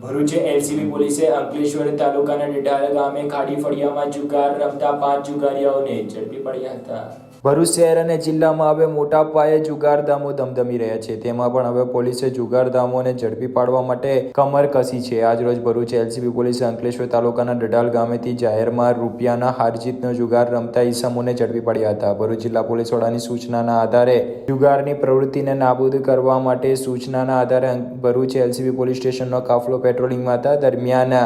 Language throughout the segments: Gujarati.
ભરૂચ એલસીબી પોલીસે અંકલેશ્વર તાલુકાના ડેડાલ ગામે ખાડી ફળિયામાં જુગાર રમતા પાંચ જુગારીઓને ઝડપી પડ્યા હતા. ભરૂચ શહેર અને જિલ્લામાં હવે મોટા પાયે જુગારધામો ધમધમી રહ્યા છે. તેમાં પણ હવે પોલીસે જુગારધામોને ઝડપી પાડવા માટે કમર કસી છે. આજરોજ ભરૂચ એલસીબી પોલીસે અંકલેશ્વર તાલુકાના ડડાલ ગામેથી જાહેરમાં રૂપિયાના હારજીતનો જુગાર રમતા ઈસમોને ઝડપી પાડ્યા હતા. ભરૂચ જિલ્લા પોલીસ વડાની સૂચનાના આધારે જુગારની પ્રવૃત્તિને નાબૂદ કરવા માટે સૂચનાના આધારે ભરૂચ એલસીબી પોલીસ સ્ટેશનનો કાફલો પેટ્રોલિંગમાં હતા દરમિયાન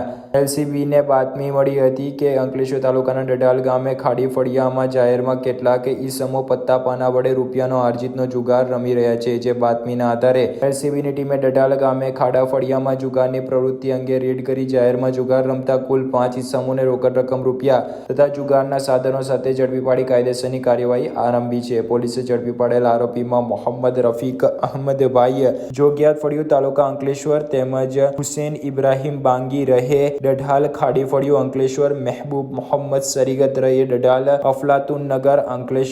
એલસીબીને બાતમી મળી હતી કે અંકલેશ્વર તાલુકાના ડડાલ ગામે ખાડી ફળિયામાં જાહેરમાં કેટલાક ઈસમો પત્તા પાના વડે રૂપિયાનો આર્જિતનો જુગાર રમી રહ્યા છે. જે બાતમીના આધારે એલસીબીની ટીમે ડઢાલ ગામે ખાડા ફળિયામાં જુગારની પ્રવૃત્તિ અંગે રેડ કરી જાહેરમાં જુગાર રમતા કુલ પાંચ ઈસમોને રોકડ રકમ રૂપિયા તથા જુગારના સાધનો સાથે ઝડપી પાડી કાયદેસરની કાર્યવાહી આરંભી છે. પોલીસે ઝડપી પાડેલ આરોપીમાં મોહમ્મદ રફીક અહમદભાઈ જોગિયાત ફળિયું તાલુકા અંકલેશ્વર તેમજ હુસેન ઇબ્રાહીમ બાંગી રહે ડઢાલ ખાડી ફળિયું અંકલેશ્વર મહેબૂબ મોહમ્મદ સરીગત રહે ડઢાલ અફલાતુન નગર અંકલેશ્વર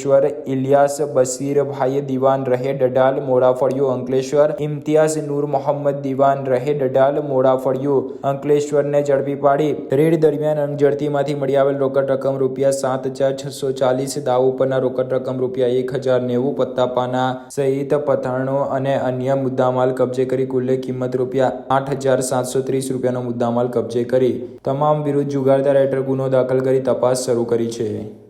ઇલિયાસ બસીરભાઈ દિવાન રહે ડઢાલ, મોડાફળિયું, અંકલેશ્વર. ઇમ્તિયાઝ નૂર મોહમ્મદ દિવાન રહે ડઢાલ, મોડાફળિયું. અંકલેશ્વરને ઝડપી પાડી. રેડ દરમિયાન અંગઝડતીમાંથી મળી આવેલ રોકડ રકમ રૂપિયા સાત હજાર છસો ચાલીસ, દાવ ઉપરના રોકડ રકમ રૂપિયા એક હજાર નેવું, પત્તાપાના સહિત પથાણો અને અન્ય મુદ્દામાલ કબજે કરી કુલ્લે કિંમત રૂપિયા આઠ હજાર સાતસો ત્રીસ રૂપિયાનો મુદ્દામાલ કબજે કરી. તમામ વિરુદ્ધ જુગારદાર હેઠળ ગુનો દાખલ કરી તપાસ શરૂ કરી છે.